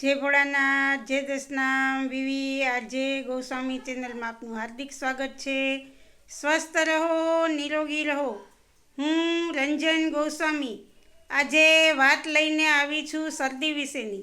જય ભોળાનાથ જય દસનામ વિવી આજે ગોસ્વામી ચેનલમાં આપનું હાર્દિક સ્વાગત છે. સ્વસ્થ રહો, નિરોગી રહો. હું રંજન ગોસ્વામી. આજે વાત લઈને આવી છું શરદી વિશેની.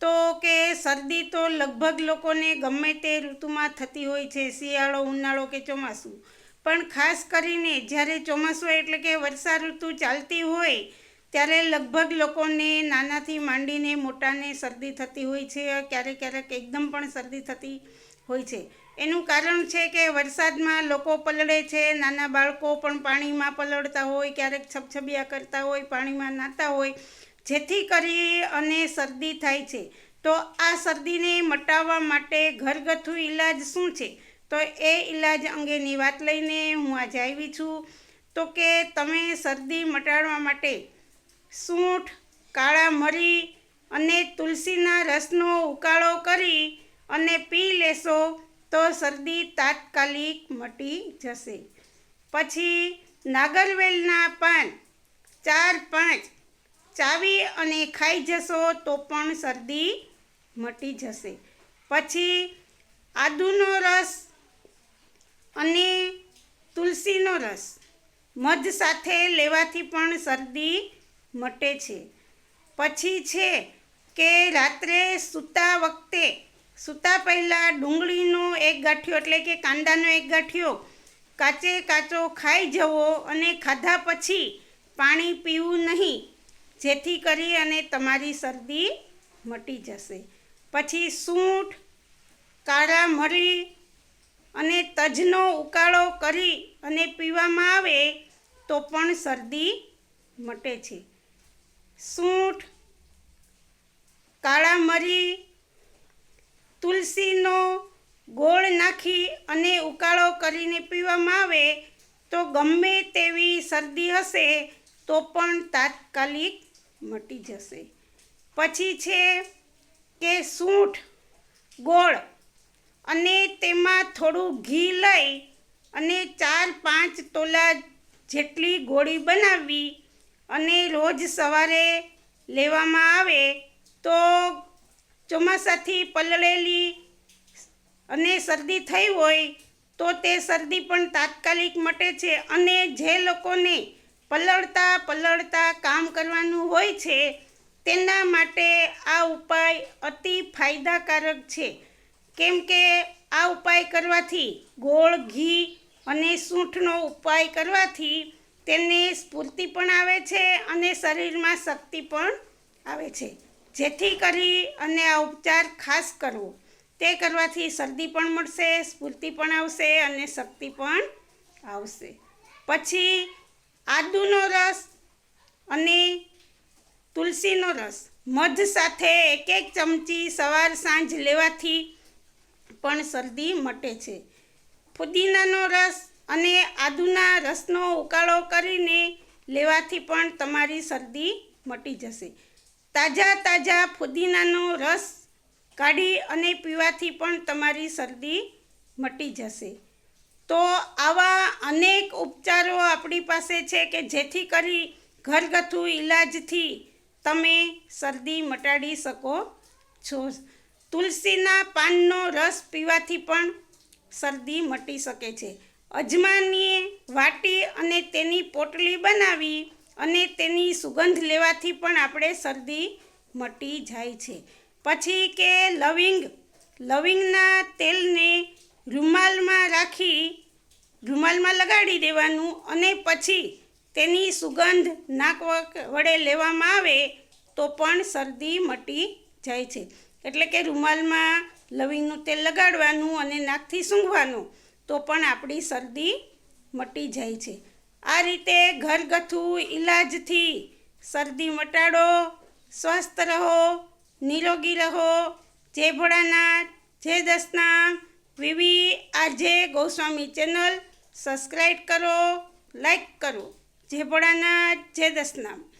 તો કે શરદી તો લગભગ લોકોને ગમે તે ઋતુમાં થતી હોય છે, શિયાળો, ઉનાળો કે ચોમાસું. પણ ખાસ કરીને જ્યારે ચોમાસું એટલે કે વર્ષા ઋતુ ચાલતી હોય ત્યારે લગભગ લોકોને નાનાથી માંડીને મોટાને શરદી થતી હોય છે, ક્યારેક ક્યારેક એકદમ પણ શરદી થતી હોય છે. એનું કારણ છે કે વરસાદમાં લોકો પલળે છે, નાના બાળકો પણ પાણીમાં પલળતા હોય, ક્યારેક છબછબિયા કરતા હોય, પાણીમાં નાતા હોય, જેથી કરી અને શરદી થાય છે. તો આ શરદીને મટાવવા માટે ઘરગથ્થુ ઈલાજ શું છે? તો એ ઈલાજ અંગેની વાત લઈને હું આજે આવી છું. તો કે તમે શરદી મટાડવા માટે સૂંઠ, કાળા મરી અને તુલસીના રસનો ઉકાળો કરી અને પી લેશો તો શરદી તાત્કાલિક મટી જશે. પછી નાગરવેલના પાન, ચાર પાંચ, ચાવી અને ખાઈ જશો તો પણ શરદી મટી જશે. પછી આદુનો રસ અને તુલસીનો રસ, મધ સાથે લેવાથી પણ શરદી મટે છે. પછી છે કે રાત્રે સૂતા વખતે, સૂતા પહેલાં ડુંગળીનો એક ગાંઠિયો એટલે કે કાંદાનો એક ગાંઠિયો કાચે કાચો ખાઈ જવો અને ખાધા પછી પાણી પીવું નહીં. જેથી કરી અને તમારી શરદી મટી જશે. પછી સૂંઠ, કાળા મરી અને તજનો ઉકાળો કરી અને પીવામાં આવે તો પણ શરદી મટે છે. સૂંઠ, કાળા મરી, તુલસીનો ગોળ નાખી અને ઉકાળો કરીને પીવામાં આવે તો ગમે તેવી શરદી હશે તો પણ તાત્કાલિક મટી જશે. પછી છે કે સૂંઠ, ગોળ અને તેમાં થોડું ઘી લઈ અને ચાર પાંચ તોલા જેટલી ગોળી બનાવવી અને રોજ સવારે લેવામાં આવે તો ચોમાસાથી પલળેલી અને શરદી થઈ હોય તો તે શરદી પણ તાત્કાલિક મટે છે. અને જે લોકોને પલળતા પલળતા કામ કરવાનું હોય છે, તેના માટે આ ઉપાય અતિ ફાયદાકારક છે. કેમ કે આ ઉપાય કરવાથી ગોળ, ઘી અને સૂંઠનો ઉપાય કરવાથી તેને સ્ફૂર્તિ પણ આવે છે અને શરીરમાં શક્તિ પણ આવે છે. જેથી કરી અને આ ઉપચાર ખાસ કરવો. તે કરવાથી શરદી પણ મળશે, સ્ફૂર્તિ પણ આવશે અને શક્તિ પણ આવશે. પછી આદુનો રસ અને તુલસીનો રસ. મધ સાથે એક એક ચમચી સવાર સાંજ લેવાથી પણ શરદી મટે છે. ફુદીનાનો રસ અને આદુના રસનો ઉકાળો કરીને લેવાથી પણ તમારી શરદી મટી જશે. તાજા તાજા ફુદીનાનો રસ કાઢી અને પીવાથી પણ તમારી શરદી મટી જશે. તો આવા અનેક ઉપચારો આપણી પાસે છે કે જેથી કરી ઘરગથ્થુ ઈલાજથી તમે શરદી મટાડી શકો છો. તુલસીના પાનનો રસ પીવાથી પણ શરદી મટી શકે છે. અજમાની વાટી અને તેની પોટલી બનાવી અને તેની સુગંધ લેવાથી પણ આપણે શરદી મટી જાય છે. પછી કે લવિંગ, લવિંગના તેલને રૂમાલમાં રાખી, રૂમાલમાં લગાડી દેવાનું અને પછી તેની સુગંધ નાક વડે લેવામાં આવે તો પણ શરદી મટી જાય છે. એટલે કે રૂમાલમાં લવિંગનું તેલ લગાડવાનું અને નાકથી સૂંઘવાનું. તો પણ આપણી શરદી મટી જાય છે. આ રીતે ઘરગથ્થુ ઈલાજથી શરદી મટાડો, સ્વસ્થ રહો, નિરોગી રહો જય ભોળાનાથ જય દસનામ વિવી આજે ગોસ્વામી ચેનલ સબસ્ક્રાઈબ કરો, લાઈક કરો. જય ભોળાનાથ જય દસનામ